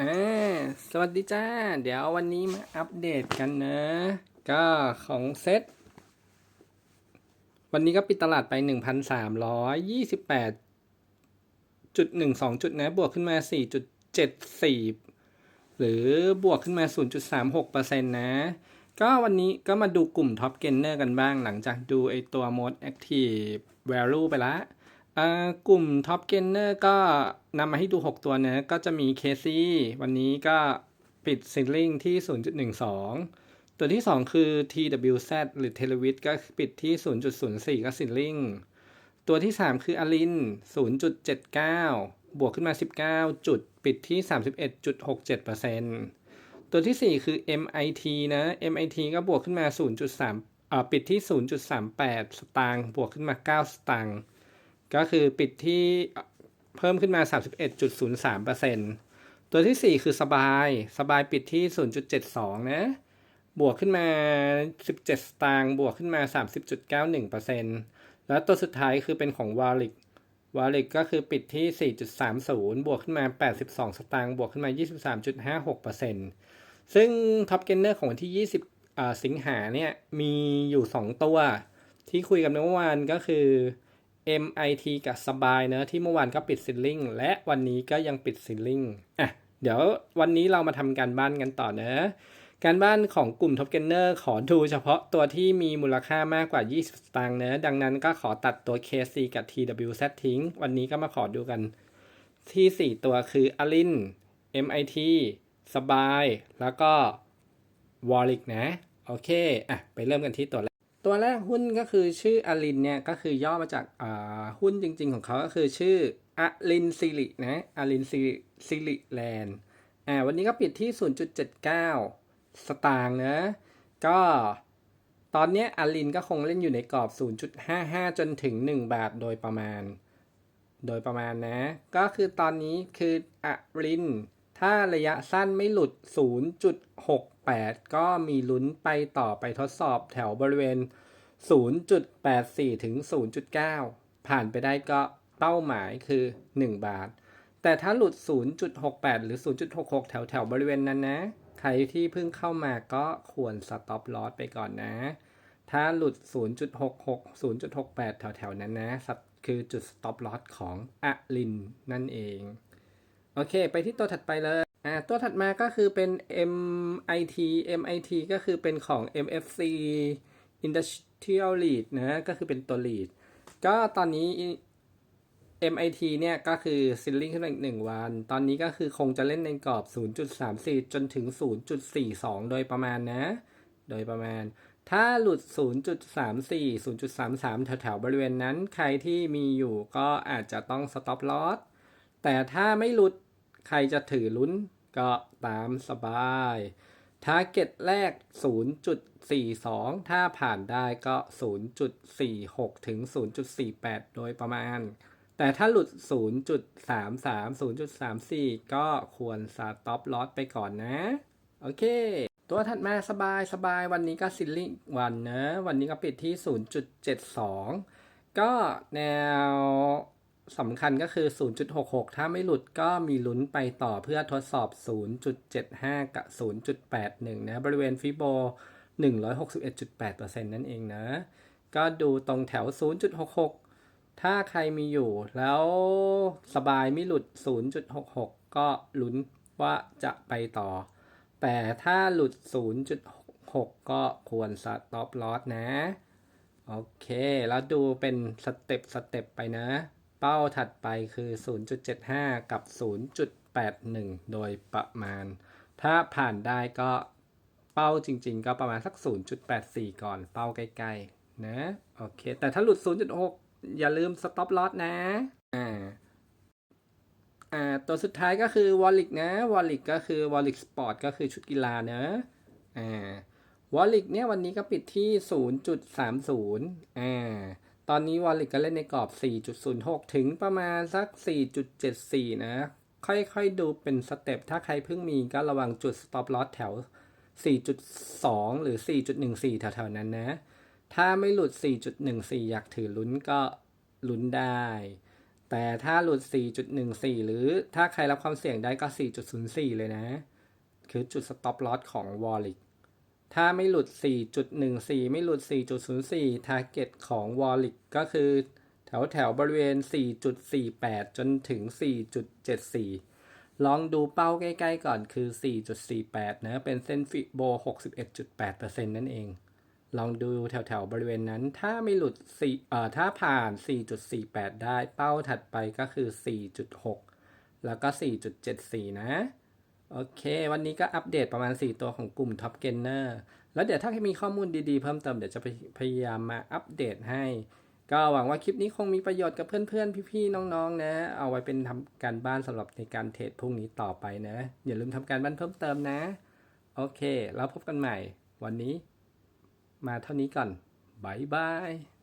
อ่าสวัสดีจ้า เดี๋ยววันนี้มาอัปเดตกันนะ ก็ของเซ็ตวันนี้ก็ปิดตลาดไป 1,328.12จุดนะ บวกขึ้นมา 4.74 หรือบวกขึ้นมา 0.36%นะ ก็วันนี้ก็มาดูกลุ่มท็อปเกนเนอร์กันบ้างหลังจากดูไอตัว Most Active Value ไปและอ่า กลุ่มท็อปเกนเนอร์ก็นำมาให้ดู 6 ตัวนะก็จะมีเคซี่วันนี้ก็ปิดซิลลิงที่ 0.12 ตัวที่ 2 คือ TWZ หรือ t e l e v i t ก็ปิดที่ 0.04 ก็ซิลลิงตัวที่ 3 คืออลิน 0.79 บวกขึ้นมา 19 จุดปิดที่ 31.67%ตัวที่ 4 คือ MIT นะ MIT ก็บวกขึ้นมา 0.3อ่าปิดที่ 0.38 สตางค์บวกขึ้นมา 9 สตางค์ ก็คือปิดที่เพิ่มขึ้นมา 31.03%ตัวที่ 4 คือสบาย สบายปิดที่ 0.72 นะ บวกขึ้นมา 17 สตางค์ บวกขึ้นมา 30.91%แล้วตัวสุดท้ายคือเป็นของวาลิกวาลิกก็คือปิดที่ 4.30 บวกขึ้นมา 82 สตางค์ บวกขึ้นมา 23.56%ซึ่งท็อปเกนเนอร์ของวันที่ 20 สิงหาเนี่ย มีอยู่ 2 ตัว ที่คุยกันเมื่อวานก็คือ MIT กับสบายเนอะที่เมื่อวานก็ปิดซิลลิงและวันนี้ก็ยังปิดซิลลิงอะเดี๋ยววันนี้เรามาทำการบ้านกันต่อเนอะการบ้านของกลุ่มท็อปเกนเนอร์ขอดูเฉพาะตัวที่มีมูลค่ามากกว่า 20 สตางค์เนอะดังนั้นก็ขอตัดตัว KC กับ TWZ ทิ้ง วันนี้ก็มาขอดูกัน ที่ 4 ตัวคืออลิน MIT สบาย แล้วก็วอลิกนะ โอเค อะ ไปเริ่มกันที่ตัวแรก ตัวแรกหุ้นก็คือชื่ออลินเนี่ยก็คือย่อมาจากหุ้นจริง ๆ ของเขาก็คือชื่ออลินซิลินะอลินซิลิซิลิแลนด์อ่าวันนี้ก็ปิดที่ 0.79 สตางค์นะก็ตอนนี้อลินก็คงเล่นอยู่ในกรอบ 0.55 จนถึง 1 บาทโดยประมาณ โดยประมาณนะ ก็คือตอนนี้คืออลิน ถ้าระยะสั้นไม่หลุด 0.68 ก็มีลุ้นไปต่อไปทดสอบแถวบริเวณ 0.84 ถึง 0.9 ผ่านไปได้ก็เป้าหมายคือ 1 บาท แต่ถ้าหลุด 0.68 หรือ 0.66 แถวแถวบริเวณนั้นนะ ใครที่เพิ่งเข้ามาก็ควร stop loss ไปก่อนนะ ถ้าหลุด 0.66 0.68 แถวแถวๆนั้นนะคือจุด stop loss ของอลินนั่นเอง โอเค ไปที่ตัวถัดไปเลยอ่าตัวถัดมาก็คือเป็น MIT MIT ก็คือเป็นของ MFC Industrial Lead นะก็คือเป็นตัว lead ก็ตอนนี้ MIT เนี่ยก็คือซิลลิงขึ้นมาอีกหนึ่งวัน ตอนนี้ก็คือคงจะเล่นในกรอบ 0.34 จนถึง 0.42 โดยประมาณนะ โดยประมาณ ถ้าหลุด 0.34 0.33 แถวๆบริเวณนั้น ใครที่มีอยู่ก็อาจจะต้อง stop loss แต่ถ้าไม่หลุดใครจะถือลุ้นก็ตามสบาย ทาร์เก็ตแรก 0.42 ถ้าผ่านได้ก็ 0.46 ถึง 0.48 โดยประมาณ แต่ถ้าหลุด 0.33 0.34 ก็ควรสต็อปลอสไปก่อนนะ โอเค ตัวถัดมาสบายสบายวันนี้ก็ซิลลิงวันนะ วันนี้ก็ปิดที่ 0.72 ก็แนว สำคัญก็คือ 0.66 ถ้าไม่หลุดก็มีลุ้นไปต่อเพื่อทดสอบ 0.75 กับ 0.81 นะ บริเวณฟิโบ 161.8%นั่นเองนะ ก็ดูตรงแถว 0.66 ถ้าใครมีอยู่แล้วสบายไม่หลุด 0.66 ก็ลุ้นว่าจะไปต่อ แต่ถ้าหลุด 0.66 ก็ควร stop loss นะโอเค แล้วดูเป็นสเต็ปสเต็ปไปนะ เป้าถัดไปคือ 0.75 กับ 0.81 โดยประมาณ ถ้าผ่านได้ก็เป้าจริง ๆ ก็ประมาณสัก 0.84 ก่อนเป้าใกล้ๆ นะ โอเค แต่ถ้าหลุด 0.6 อย่าลืม stop loss นะ อ่าอ่าตัวสุดท้ายก็คือ Wallet นะ Wallet ก็คือ Wallet Sport ก็คือชุดกีฬาเนอะอ่าวอลลิกเนี่ยวันนี้ก็ปิดที่ 0.30อ่า ตอนนี้วอลลิกก็เล่นในกรอบ 4.06 ถึงประมาณสัก 4.74 นะ ค่อยๆดูเป็นสเต็ป ถ้าใครเพิ่งมีก็ระวังจุด stop loss แถว 4.2 หรือ 4.14 แถวๆนั้นนะ ถ้าไม่หลุด 4.14 อยากถือลุ้นก็ลุ้นได้ แต่ถ้าหลุด 4.14 หรือถ้าใครรับความเสี่ยงได้ก็ 4.04 เลยนะ คือจุด stop loss ของ w a l l i t ถ้าไม่หลุด 4.14 ไม่หลุด 4.04 target ของ w a l l i t ก็คือแถวแถวบริเวณ 4.48 จนถึง 4.74 ลองดูเป้าใกล้ ๆ ก่อนคือ 4.48 นะ เป็นเส้นฟิโบ 61.8%นั่นเอง ลองดูแถวๆบริเวณนั้น ถ้าไม่หลุด4เอ่อถ้าผ่าน 4.48 ได้ เป้าถัดไปก็คือ 4.6 แล้วก็ 4.74 นะ โอเค วันนี้ก็อัปเดตประมาณ 4 ตัวของกลุ่ม Top Gainer แล้วเดี๋ยวถ้ามีข้อมูลดีๆ เพิ่มเติมเดี๋ยวจะพยายามมาอัปเดตให้ ก็หวังว่าคลิปนี้คงมีประโยชน์กับเพื่อนๆ พี่ๆ น้องๆ นะ เอาไว้เป็นทำการบ้านสำหรับในการเทรดพรุ่งนี้ต่อไปนะ อย่าลืมทำการบ้านเพิ่มเติมนะ โอเค แล้วพบกันใหม่ วันนี้ มาเท่านี้ก่อนบายบาย